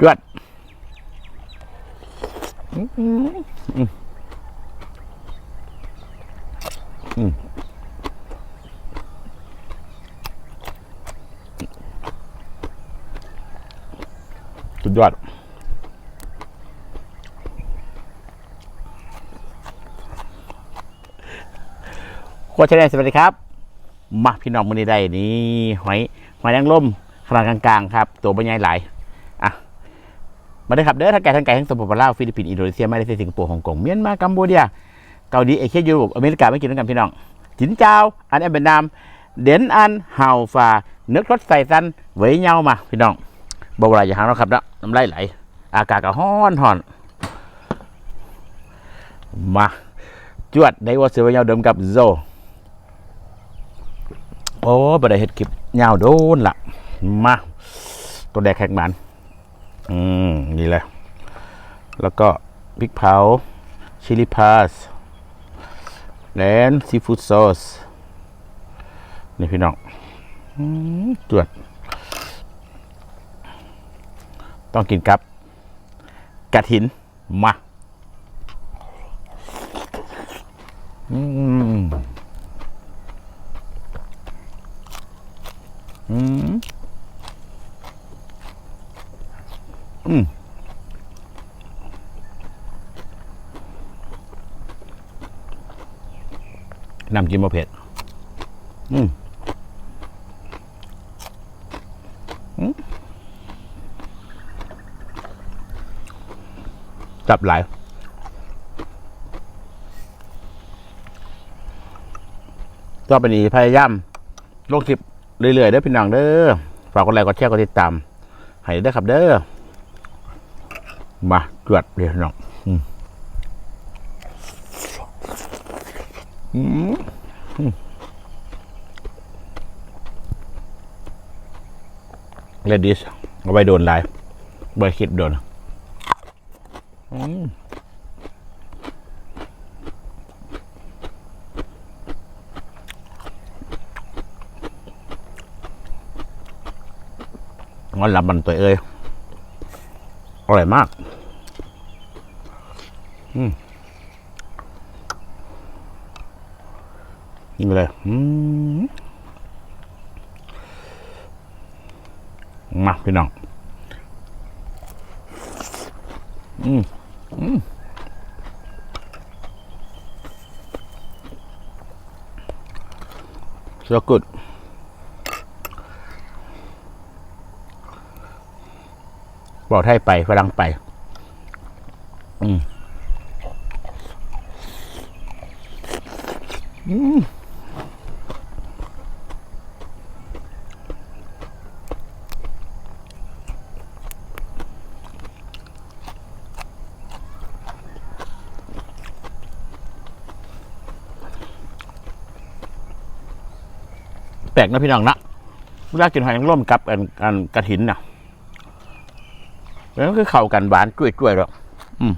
จวดอืมอืมอืมอืมสุดยอดโคชแนลสวัสดีครับ มาพี่น้องมือนี้ได้นี่หอยหอยนางรมขนาดกลางๆ ครับ ตัวใบใหญ่หลาย มาได้ครับเด้อทั้งไก่ทั้งไก่ทั้งสปปลาวฟิลิปปินส์อินโดนีเซียมาเลเซียสิงคโปร์ฮ่องกงเมียนมากัมพูชาเกาหลีเอเชียยุโรปอเมริกาไม่กินด้วยกันพี่น้องจินเจ้าอันแอมเบนามเด่นอันฮาวฟาเนื้อรสใส่ซันไว้เงามาพี่น้องบ่าวไรอย่าหางเราะครับเนาะน้ำลายไหล อากาศก็ฮ้อนฮ้อน มาจวดได้ว่าเสือไว้เงาเดิมกับโซโอ้บได้เห็ดคลิปยาวโดนละมาตัวแดกแขกหมัน อืม นี่แหละ แล้วก็พริกเผาชิลลี่พาสแลนซีฟู้ดซอสนี่พี่น้องอืมจวดต้องกินกับกระถิน มาอืมอืม น้ำจิ้มมะเผ็ด อืมจับหลายก็เป็นอีพยายามลงคลิปเรื่อยๆเด้อพี่น้องเด้อฝากกดไลค์กดแชร์กดติดตามให้ได้ครับเด้อมาจวดเดี๋ยวน้องอืมอืมอืม เลดิสเอาไปโดนลายบอยคิดโดนงอนหลับมันตัวเอ้ยอร่อยมาก อืม นี่เลยมาพี่น้อง อืมอืมสกุดบอกไทยไปฝรั่งไป ลกนะพี่น้องนะเวลากินหอยนางรมกับอันอันกระถินน่ะแล้วคือเข้ากันหวานกล้วยๆหรอกอืม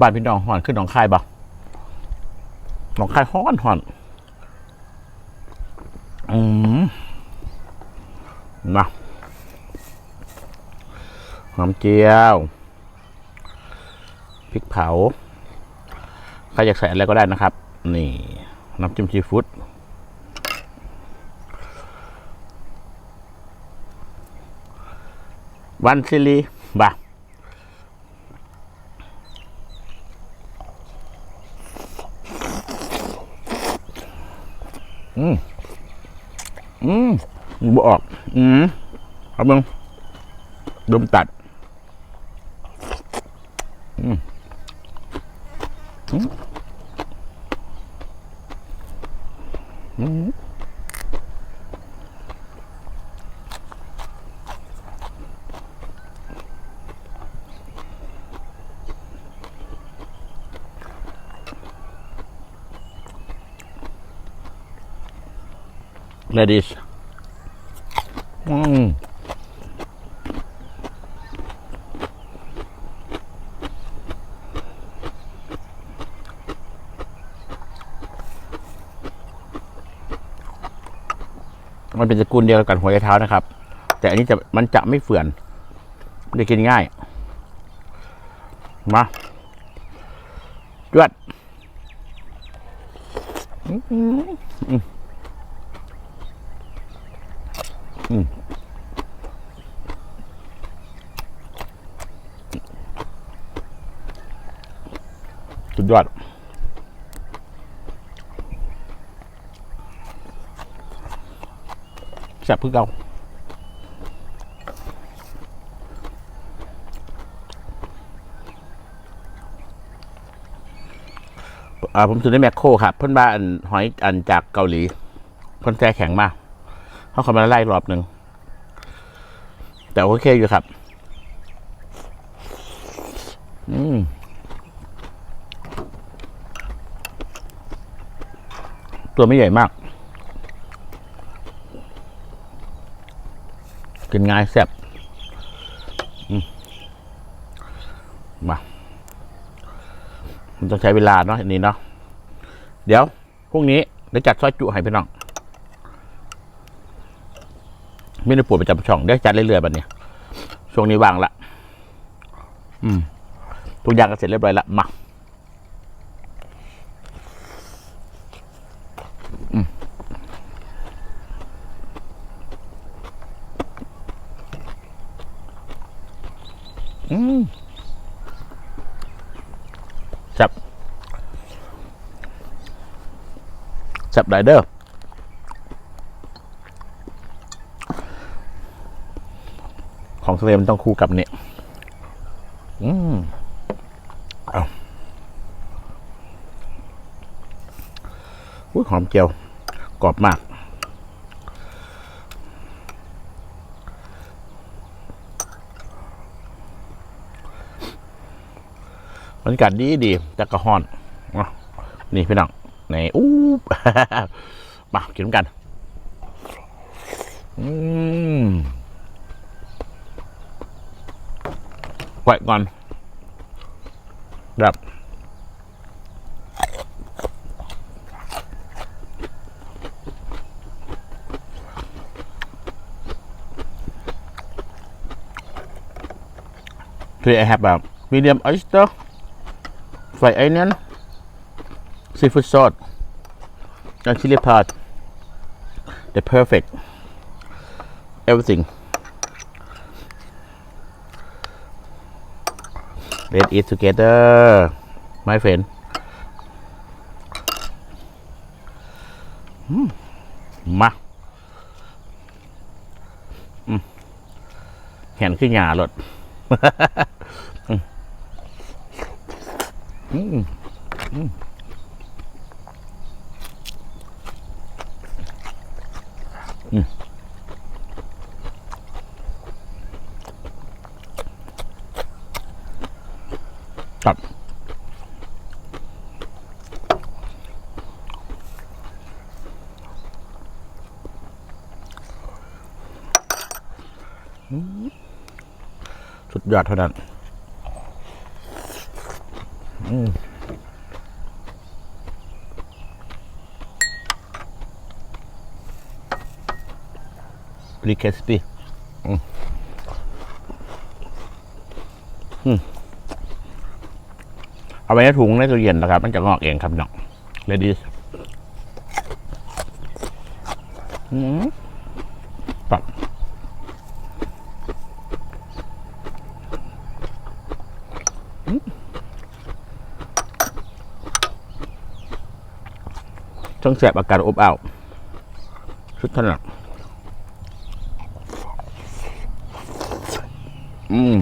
บ้านพี่น้องห่อนขึ้นหนองคายบ่หนองคายฮ้อนห่อน อืมมาหอมเจียวพริกเผาใครอยากใส่อะไรก็ได้นะครับ นี่ น้ำจิ้มซีฟู้ดวันซิลีบ่าอืม อืมบออก อืมครับมึงดมตัด อืมอืม อืม ladies อืม มันเป็นสกุลเดียวกันหัวใจเท้านะครับ แต่อันนี้จะมันจะไม่เฟื่อนมันจะกินง่าย มาจวดสุดยอด แซ่บพึ่งเก่าอ่าผมซื้อในแมคโครครับเพิ่นบ้าอันหอยอันจากเกาหลีเพิ่นแช่แข็งมากเขาเขามาไล่รอบหนึ่ง แต่โอเคอยู่ครับ อืมตัวไม่ใหญ่มาก กินง่ายแซ่บมามันต้องใช้เวลาเนาะอันนี้เนาะเดี๋ยวพรุ่งนี้เดี๋ยวจัดซอยจุให้พี่น้องไม่ได้ปวดประจำช่องเดี๋ยวจัดเรื่อยๆแบบนี้ช่วงนี้ว่างละอืมทุกอย่างก็เสร็จเรียบร้อยละมา จับ จับไดเดอร์ของทะเลมันต้องคู่กับเนี่ย อืมเอาอุ้ยหอมเจียว กรอบมาก บรรยากาศดีดีจักกระห้อนนี่พี่น้องในอู้มากินกันอืมไว้ก่อนแบบที่ I have a medium oyster fried onion, seafood sauce, and chili pad. The perfect. Everything. Let's eat together, my friend. อืมมาอืมเห็นขึ้นหยาหลด อืมอืมอืมครับอืมสุดยอดเท่านั้น pretty crispy อืมเอาไว้ในถุงในตู้เย็นนะครับ มันจะงอกเองครับน้อง ladies อืมปับอืม ช่างแสบอากาศอบอ้าวชุดถนัดอืม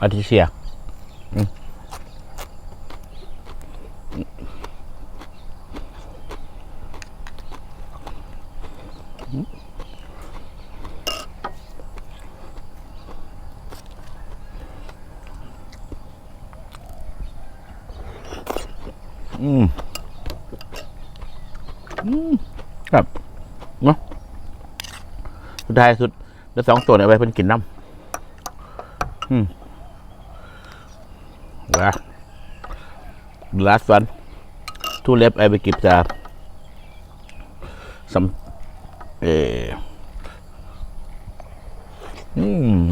อาทิเชีย อืมครับเนาะสุดท้ายสุดแล้วสองตัวเนี่ยเอาไว้เพิ่นกินน้ำอืมว้นะ last one two left I will give the some เอออืม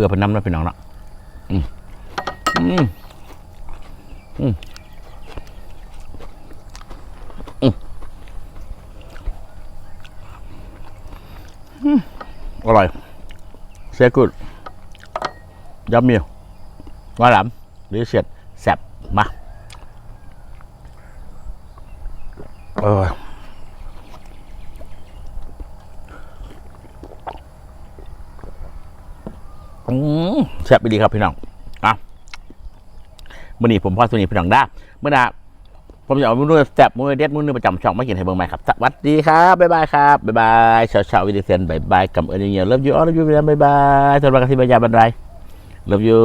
เพื่อพน้ำนะพี่น้องเนาะอืมอืมอืมอร่อยเสียกุดยำมีวว่าหลำหรือเสียดแสบมาเอออืม แซ่บไปดีครับพี่น้องอะมื่อนี้ผมพ่อสุนีพี่น้องได้เมื่อนาผมจะเอามือแซ่บมือเด็ดมือนึงประจำช่องมากินให้เบิ่งใหม่ครับสวัสดีครับบ๊ายบายครับบ๊ายบายชาวชาววิดีเซนบ๊ายบายกับเอ็นเนียเลิฟยูออลเลิฟยูบ๊ายบายสวัสดีครับที่บรรยาบรรยายเลิฟยู